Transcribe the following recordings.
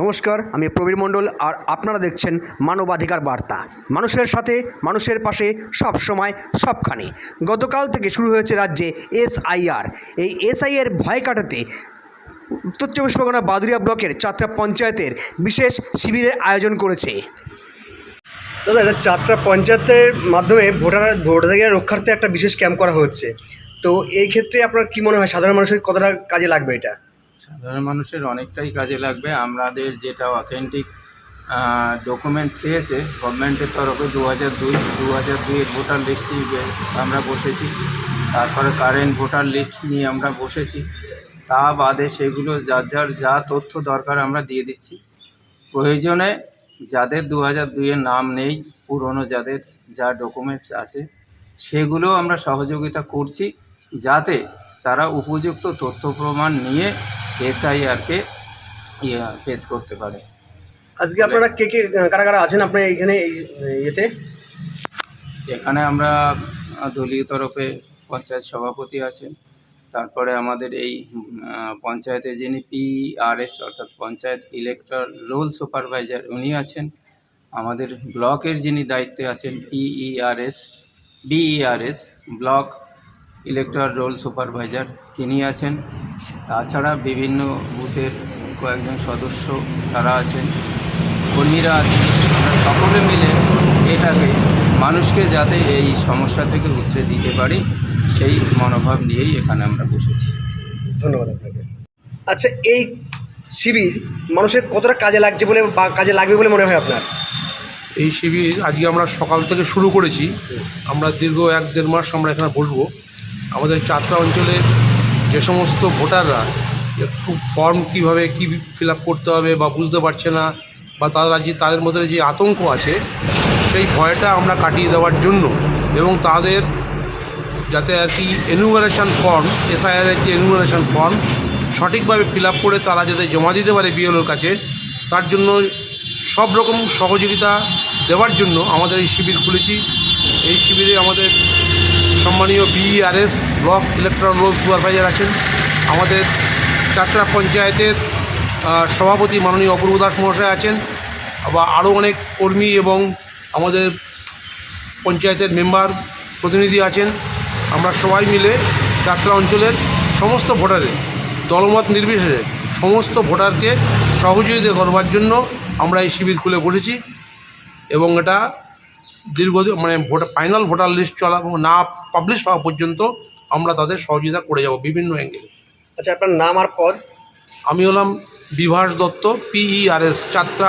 নমস্কার, আমি প্রবীর মণ্ডল আর আপনারা দেখছেন মানবাধিকার বার্তা। মানুষের সাথে, মানুষের পাশে সব সময় সবখানে। গতকাল থেকে শুরু হয়েছে রাজ্যে এসআইআর। এই এসআইআর ভয় কাটাতে উত্তর চব্বিশ পরগনা বাদুরিয়া ব্লকের চাত্রা পঞ্চায়েতের বিশেষ শিবিরের আয়োজন করেছে। দাদা, এটা চাত্রা পঞ্চায়েতের মাধ্যমে ভোটার ভোটাধিকার রক্ষার্থে একটা বিশেষ ক্যাম্প করা হচ্ছে। তো এই ক্ষেত্রে আপনার কি মনে হয়? সাধারণ মানুষের কতটা কাজে লাগবে এটা? সাধারণ মানুষের অনেকটাই কাজে লাগবে। আমাদের যেটা অথেন্টিক ডকুমেন্ট চেয়েছে গভর্নমেন্টের তরফে দু হাজার দুই দু হাজার দুইয়ের ভোটার লিস্ট নিয়ে আমরা বসেছি। তারপরে কারেন্ট ভোটার লিস্ট নিয়ে আমরা বসেছি। তা বাদে সেগুলো যার যার যা তথ্য দরকার আমরা দিয়ে দিচ্ছি। প্রয়োজনে যাদের দু হাজার দুইয়ের নাম নেই, পুরনো যাদের যা ডকুমেন্টস আছে, সেগুলো আমরা সহযোগিতা করছি। যাতে তারা উপযুক্ত তথ্য প্রমাণ নিয়ে এসআইআরকে ফেস করতে পারে। আজকে আপনারা কে কে কারা কারা আছেন আপনার এইখানে এই ইয়েতে? এখানে আমরা দলীয় তরফে পঞ্চায়েত সভাপতি আছেন। তারপরে আমাদের এই পঞ্চায়েতে যিনি পিআরএস অর্থাৎ পঞ্চায়েত ইলেকটর রোল সুপারভাইজার উনি আছেন। আমাদের ব্লকের যিনি দায়িত্বে আছেন E PERS BERS block elector roll supervisor তিনি আছেন। তাছাড়া বিভিন্ন বুথের কয়েকজন সদস্য তারা আছেন। কর্মীরা আছেন। সকলে মিলে এটাকে মানুষকে যাতে এই সমস্যা থেকে উতরে দিতে পারি সেই মনোভাব নিয়েই এখানে আমরা বসেছি। ধন্যবাদ আপনাকে। আচ্ছা এই শিবির মানুষের কতটা কাজে লাগছে বলে বা কাজে লাগবে বলে মনে হয় আপনার? এই শিবির আজকে আমরা সকাল থেকে শুরু করেছি। আমরা দীর্ঘ এক দেড় মাস আমরা এখানে বসবো। আমাদের চারটা অঞ্চলের যে সমস্ত ভোটাররা একটু ফর্ম কীভাবে কি ফিল করতে হবে বা বুঝতে পারছে না বা তারা যে, তাদের মধ্যে যে আতঙ্ক আছে, সেই ভয়টা আমরা কাটিয়ে দেওয়ার জন্য এবং তাদের যাতে আর কি এনুমারেশন ফর্ম এসআইআরের যে এনুমারেশন ফর্ম সঠিকভাবে ফিল করে তারা যাতে জমা দিতে পারে বিএলওর কাছে, তার জন্য সব রকম সহযোগিতা দেওয়ার জন্য আমাদের এই শিবির খুলেছি। এই শিবিরে আমাদের সম্মানীয় BERS block electoral roll supervisor আছেন। আমাদের চাতরা পঞ্চায়েতের সভাপতি মাননীয় অপূর্ব দাস মহাশয় আছেন। আবার আরও অনেক কর্মী এবং আমাদের পঞ্চায়েতের মেম্বার প্রতিনিধি আছেন। আমরা সবাই মিলে যাত্রা অঞ্চলের সমস্ত ভোটারের, দলমত নির্বিশেষে সমস্ত ভোটারকে সহযোগিতা করবার জন্য আমরা এই শিবির খুলে বসেছি। এবং এটা দীর্ঘদিন মানে ভোটার ফাইনাল ভোটার লিস্ট চলা না পাবলিশ হওয়া পর্যন্ত আমরা তাদের সহযোগিতা করে যাব বিভিন্ন অ্যাঙ্গেলে আচ্ছা আপনার নাম আর পদ? আমি হলাম বিভাস দত্ত পিইআরএস চাত্রা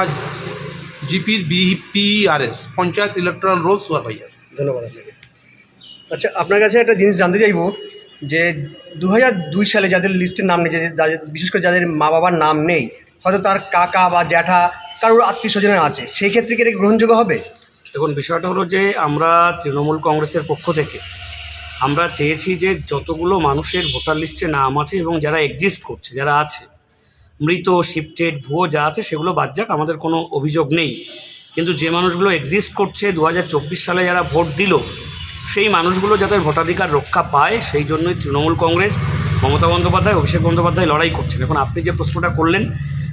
জিপির B PERS panchayat electoral roll supervisor ধন্যবাদ আপনাকে। আচ্ছা আপনার কাছে একটা জিনিস জানতে চাইব যে দু হাজার দুই সালে যাদের লিস্টের নাম নেই যাদের যাদের- বিশেষ করে যাদের মা বাবার নাম নেই হয়তো তার কাকা বা জ্যাঠা কারোর আত্মীয় স্বজনের আছে সেই ক্ষেত্রে কি এটা গ্রহণযোগ্য হবে? দেখুন, বিষয়টা হলো যে আমরা তৃণমূল কংগ্রেসের পক্ষ থেকে আমরা চেয়েছি যে যতগুলো মানুষের ভোটার লিস্টে নাম আছে এবং যারা এক্সিস্ট করছে, যারা আছে, মৃত শিফটেড ভুয়ো যা আছে সেগুলো বাদ যাক, আমাদের কোনো অভিযোগ নেই। কিন্তু যে মানুষগুলো এক্সিস্ট করছে দু হাজার চব্বিশ সালে যারা ভোট দিল, সেই মানুষগুলো যাতে ভোটাধিকার রক্ষা পায়, সেই জন্যই তৃণমূল কংগ্রেস, মমতা বন্দ্যোপাধ্যায়, অভিষেক বন্দ্যোপাধ্যায় লড়াই করছেন এখন আপনি যে প্রশ্নটা করলেন,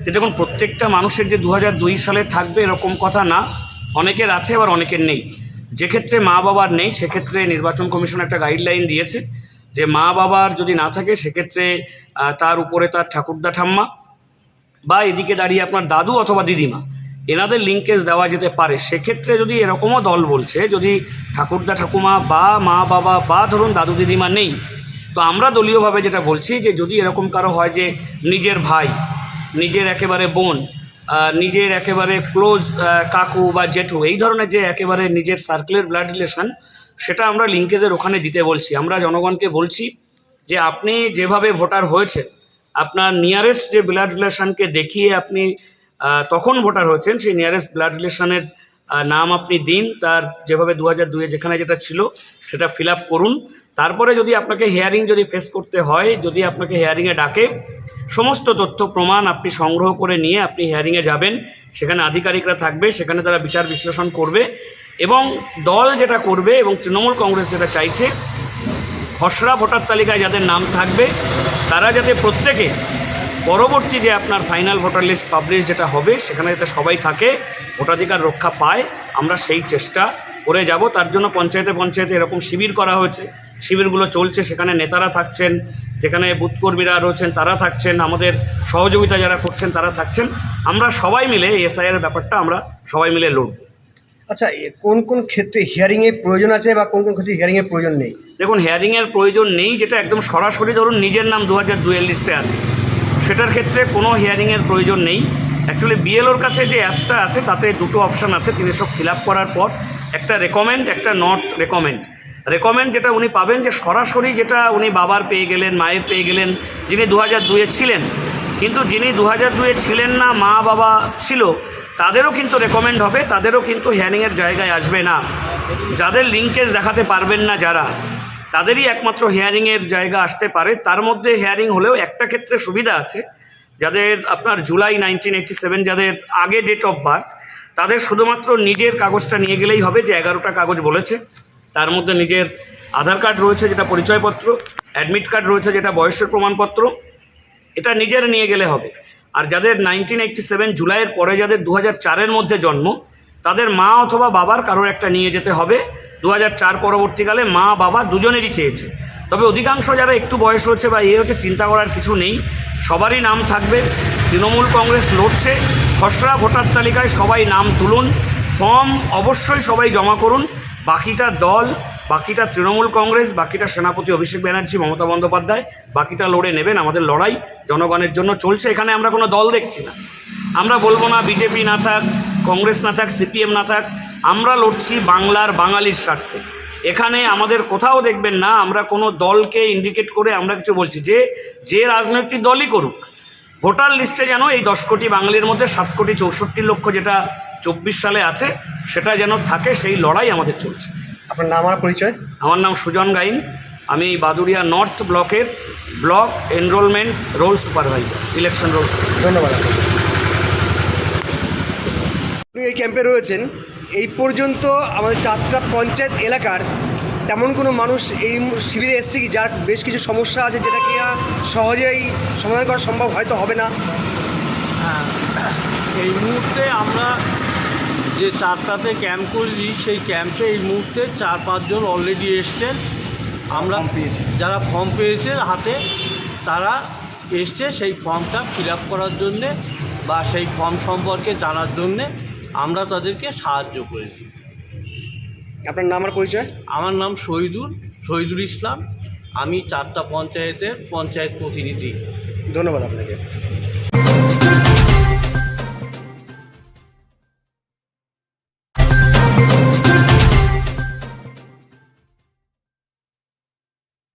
যে দেখুন, প্রত্যেকটা মানুষের যে দু হাজার দুই সালে থাকবে এরকম কথা না অনেকের আছে, আবার অনেকের নেই। যে ক্ষেত্রে মা বাবার নেই, সেক্ষেত্রে নির্বাচন কমিশন একটা গাইডলাইন দিয়েছে যে মা বাবার যদি না থাকে, সেক্ষেত্রে তার উপরে তার ঠাকুরদা ঠাম্মা বা এদিকে দাঁড়িয়ে আপনার দাদু অথবা দিদিমা, এনাদের লিঙ্কেজ দেওয়া যেতে পারে। সেক্ষেত্রে যদি এরকমও দল বলছে, যদি ঠাকুরদা ঠাকুমা বা মা বাবা বা ধরুন দাদু দিদিমা নেই, তো আমরা দলীয়ভাবে যেটা বলছি যে যদি এরকম কারও হয় যে নিজের ভাই, নিজের একেবারে বোন নিজের একেবারে ক্লোজ কাকু বা জেঠু, এই ধরনের যে একেবারে নিজের সার্কেলের ব্লাড রিলেশন সেটা আমরা লিঙ্কেজের ওখানে দিতে বলছি। আমরা জনগণকে বলছি যে আপনি যেভাবে ভোটার হয়েছে আপনার নিয়ারেস্ট যে ব্লাড রিলেশনকে দেখিয়ে আপনি তখন ভোটার হয়েছেন, সেই নিয়ারেস্ট ব্লাড রিলেশনের নাম আপনি দিন, তার যেভাবে দু হাজার দুয়ে যেখানে যেটা ছিল, সেটা ফিল করুন। তারপরে যদি আপনাকে হেয়ারিং যদি ফেস করতে হয়, যদি আপনাকে হেয়ারিংয়ে ডাকে সমস্ত তথ্য, প্রমাণ আপনি সংগ্রহ করে নিয়ে আপনি হেয়ারিংয়ে যাবেন। সেখানে আধিকারিকরা থাকবে, সেখানে তারা বিচার বিশ্লেষণ করবে এবং দল যেটা করবে এবং তৃণমূল কংগ্রেস যেটা চাইছে, খসড়া ভোটার তালিকায় যাদের নাম থাকবে, তারা যাতে প্রত্যেকে পরবর্তী যে আপনার ফাইনাল ভোটার লিস্ট পাবলিশ যেটা হবে, সেখানে যাতে সবাই থাকে, ভোটাধিকার রক্ষা পায়, আমরা সেই চেষ্টা করে যাব। তার জন্য পঞ্চায়েতে পঞ্চায়েতে এরকম শিবির করা হয়েছে। শিবিরগুলো চলছে সেখানে নেতারা থাকছেন যেখানে বুথকর্মীরা রয়েছেন তারা থাকছেন আমাদের সহযোগিতা যারা করছেন তারা থাকছেন। আমরা সবাই মিলে এসআইআর ব্যাপারটা আমরা সবাই মিলে লড়ব। আচ্ছা কোন কোন ক্ষেত্রে হিয়ারিংয়ের প্রয়োজন আছে বা কোন কোন ক্ষেত্রে হিয়ারিংয়ের প্রয়োজন নেই? দেখুন হিয়ারিংয়ের প্রয়োজন নেই যেটা একদম সরাসরি ধরুন নিজের নাম দু হাজার দুয়ের লিস্টে আছে। সেটার ক্ষেত্রে কোনো হিয়ারিংয়ের প্রয়োজন নেই। অ্যাকচুয়ালি বিএলওর কাছে যে অ্যাপসটা আছে তাতে দুটো অপশান আছে তিনি সব ফিল আপ করার পর। একটা রেকমেন্ড একটা নট রেকমেন্ড রেকমেন্ড যেটা উনি পাবেন যে সরাসরি যেটা উনি বাবার পেয়ে গেলেন, মায়ের পেয়ে গেলেন, যিনি দু হাজার দুয়ে ছিলেন। কিন্তু যিনি দু হাজার দুয়ে ছিলেন না, মা বাবা ছিল, তাদেরও কিন্তু রেকমেন্ড হবে, তাদেরও কিন্তু হিয়ারিংয়ের জায়গায় আসবে না। যাদের লিঙ্কেজ দেখাতে পারবেন না যারা, তাদেরই একমাত্র হিয়ারিংয়ের জায়গা আসতে পারে। তার মধ্যে হিয়ারিং হলেও একটা ক্ষেত্রে সুবিধা আছে, যাদের আপনার জুলাই নাইনটিন সেভেন যাদের আগে ডেট অফ বার্থ তাদের শুধুমাত্র নিজের কাগজটা নিয়ে গেলেই হবে যে এগারোটা কাগজ বলেছে। তার মধ্যে নিজের আধার কার্ড রয়েছে যেটা পরিচয়পত্র, অ্যাডমিট কার্ড রয়েছে যেটা বয়সের প্রমাণপত্র, এটা নিজের নিয়ে গেলে হবে। আর যাদের নাইনটিন এইটটি সেভেন জুলাইয়ের পরে যাদের দু চারের মধ্যে জন্ম, তাদের মা অথবা বাবার কারোর একটা নিয়ে যেতে হবে। দু চার পরবর্তীকালে মা, বাবা দুজনেরই চেয়েছে। তবে অধিকাংশ যারা একটু বয়স হচ্ছে বা ইয়ে হচ্ছে চিন্তা করার কিছু নেই, সবারই নাম থাকবে। তৃণমূল কংগ্রেস লড়ছে। খসড়া ভোটার তালিকায় সবাই নাম তুলুন। ফর্ম অবশ্যই সবাই জমা করুন। বাকিটা দল, বাকিটা তৃণমূল কংগ্রেস, বাকিটা সেনাপতি অভিষেক ব্যানার্জি, মমতা বন্দ্যোপাধ্যায়, বাকিটা লড়ে নেবেন আমাদের লড়াই জনগণের জন্য চলছে। এখানে আমরা কোনো দল দেখছি না। আমরা বলব না বিজেপি না থাক, কংগ্রেস না থাক, সিপিএম না থাক, আমরা লড়ছি বাংলার বাঙালির স্বার্থে। এখানে আমাদের কোথাও দেখবেন না, আমরা কোনো দলকে ইন্ডিকেট করে আমরা কিছু বলছি। যে যে রাজনৈতিক দলই করুক, ভোটার লিস্টে যেন এই দশ কোটি বাঙালির মধ্যে সাত কোটি চৌষট্টি লক্ষ যেটা চব্বিশ সালে আছে সেটা যেন থাকে সেই লড়াই আমাদের চলছে। আপনার নাম আর পরিচয়? আমার নাম সুজন গাইন। আমি বাদুরিয়া নর্থ ব্লকের block enrolment roll supervisor election roll ধন্যবাদ আপনি এই ক্যাম্পে রয়েছেন এই পর্যন্ত আমাদের চারটা পঞ্চায়েত এলাকার তেমন কোনো মানুষ এই শিবিরে এসছে কি যার বেশ কিছু সমস্যা আছে যেটা কি সহজেই সমাধান করা সম্ভব হয়তো হবে না? হ্যাঁ এই মুহূর্তে আমরা যে চারটাতে ক্যাম্প করছি সেই ক্যাম্পে এই মুহূর্তে চার পাঁচজন অলরেডি এসছেন। আমরা যারা ফর্ম পেয়েছে হাতে তারা এসছে সেই ফর্মটা ফিল আপ করার জন্যে বা সেই ফর্ম সম্পর্কে জানার জন্যে আমরা তাদেরকে সাহায্য করেছি। আপনার নাম আর পরিচয়? আমার নাম শহীদুল শহীদুল ইসলাম। আমি চারটা পঞ্চায়েতের পঞ্চায়েত প্রতিনিধি। ধন্যবাদ আপনাকে।